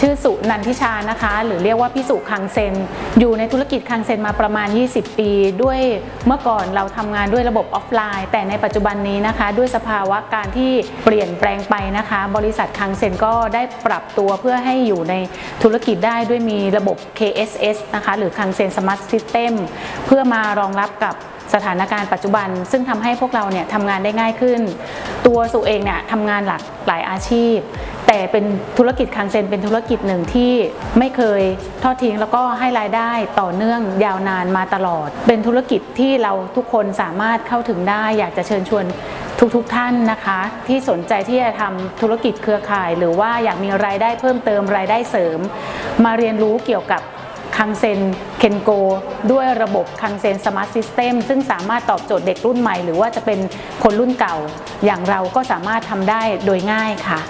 ชื่อสุนันทิชานะคะ หรือเรียกว่าพี่สุคังเซน อยู่ในธุรกิจคังเซนมาประมาณ 20 ปี ด้วยเมื่อก่อนเราทำงานด้วยระบบออฟไลน์ แต่ในปัจจุบันนี้นะคะ ด้วยสภาวะการที่เปลี่ยนแปลงไปนะคะ บริษัทคังเซนก็ได้ปรับตัวเพื่อให้อยู่ในธุรกิจได้ด้วยมีระบบ KSS นะคะหรือคังเซนสมาร์ทซิสเต็มเพื่อมารองรับกับสถานการณ์ปัจจุบัน ซึ่งทำให้พวกเราเนี่ยทำงานได้ง่ายขึ้น ตัวสุเองเนี่ยทำงานหลากหลายอาชีพ แต่เป็นธุรกิจคังเซนเป็นธุรกิจหนึ่งที่ไม่เคยทอดทิ้งแล้วก็ให้รายได้ต่อเนื่องยาวนานมาตลอด เป็นธุรกิจที่เราทุกคนสามารถเข้าถึงได้ อยากจะเชิญชวนทุกๆทท่านนะคะ ที่สนใจที่จะทำธุรกิจเครือข่าย หรือว่าอยากมีรายได้เพิ่มเติมรายได้เสริม มาเรียนรู้เกี่ยวกับ คังเซนเคนโกด้วยระบบคังเซนสมาร์ทซิสเต็มซึ่งสามารถตอบโจทย์เด็กรุ่นใหม่ หรือว่าจะเป็นคนรุ่นเก่า อย่างเราก็สามารถทำได้โดยง่ายค่ะ